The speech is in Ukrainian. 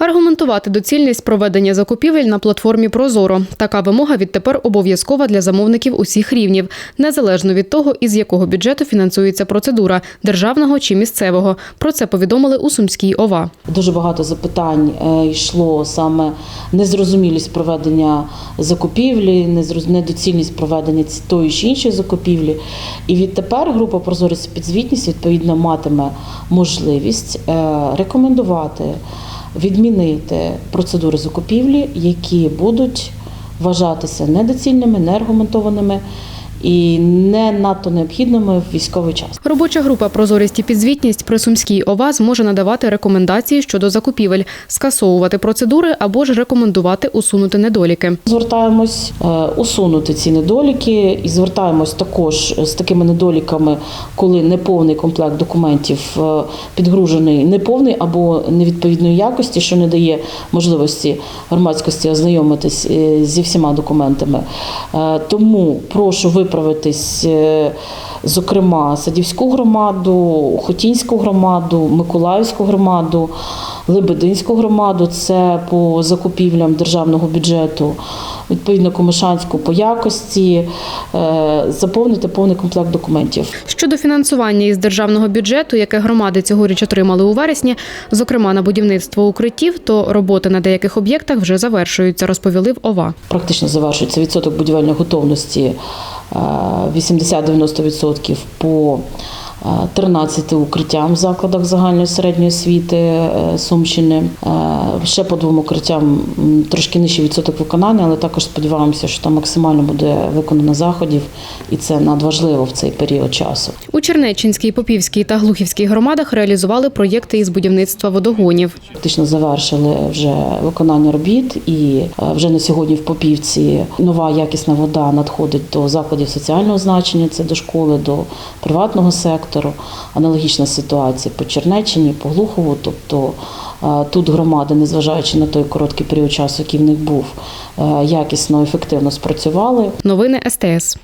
Аргументувати доцільність проведення закупівель на платформі Прозоро. Така вимога відтепер обов'язкова для замовників усіх рівнів, незалежно від того, із якого бюджету фінансується процедура державного чи місцевого. Про це повідомили у Сумській ОВА. Дуже багато запитань е, йшло саме незрозумілість проведення закупівлі, недоцільність проведення тої чи іншої закупівлі. І відтепер група Прозорість підзвітність відповідно матиме можливість е, рекомендувати відмінити процедури закупівлі, які будуть вважатися недоцільними, неаргументованими і не надто необхідними в військовий час. Робоча група Прозорість і підзвітність при Сумській ОВА зможе надавати рекомендації щодо закупівель, скасовувати процедури або ж рекомендувати усунути недоліки. Звертаємось е, усунути ці недоліки і звертаємось також з такими недоліками, коли неповний комплект документів е, підгружений неповний або невідповідної якості, що не дає можливості громадськості ознайомитись е, зі всіма документами. Е, Тому прошу виправитись. е, Зокрема, Садівську громаду, Хотінську громаду, Миколаївську громаду, Лебединську громаду це по закупівлям державного бюджету, відповідно Комишанську по якості, е, заповнити повний комплект документів. Щодо фінансування із державного бюджету, яке громади цьогоріч отримали у вересні, зокрема на будівництво укриттів, то роботи на деяких об'єктах вже завершуються, розповіли в ОВА. Практично завершується відсоток будівельної готовності 80-90% по 13 укриттям в закладах загальної середньої освіти е, Сумщини. Е, Ще по двом укриттям трошки нижчий відсоток виконання, але також сподіваємося, що там максимально буде виконано заходів, і це надважливо в цей період часу. У Чернеччинській, Попівській та Глухівській громадах реалізували проєкти із будівництва водогонів. Фактично завершили вже виконання робіт, і е, вже на сьогодні в Попівці нова якісна вода надходить до закладів соціального значення. Це до школи, до приватного сектору. Аналогічна ситуація по Чернеччині, по Глухову. Тобто е, тут громади, незважаючи на той короткий період часу, який в них був, е, якісно ефективно спрацювали. Новини СТС.